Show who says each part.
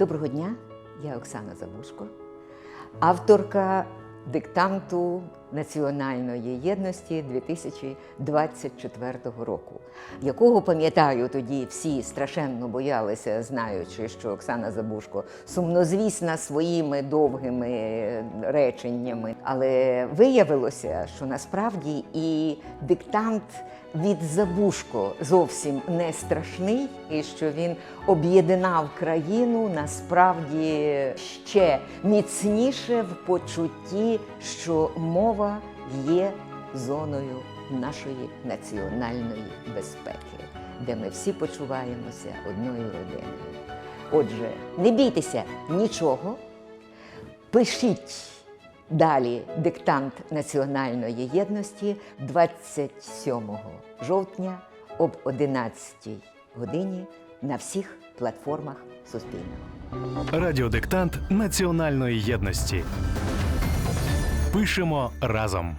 Speaker 1: Доброго дня, я Оксана Забушко, авторка диктанту Національної єдності 2024 року, якого пам'ятаю тоді всі страшенно боялися, знаючи, що Оксана Забушко сумнозвісна своїми довгими реченнями. Але виявилося, що насправді і диктант від Забушко зовсім не страшний, і що він об'єднав країну насправді ще міцніше в почутті, що мова є зоною нашої національної безпеки, де ми всі почуваємося одною родиною. Отже, не бійтеся нічого, пишіть далі диктант національної єдності 27 жовтня об 11 годині на всіх платформах Суспільного.
Speaker 2: Радіодиктант Національної єдності. Пишемо разом.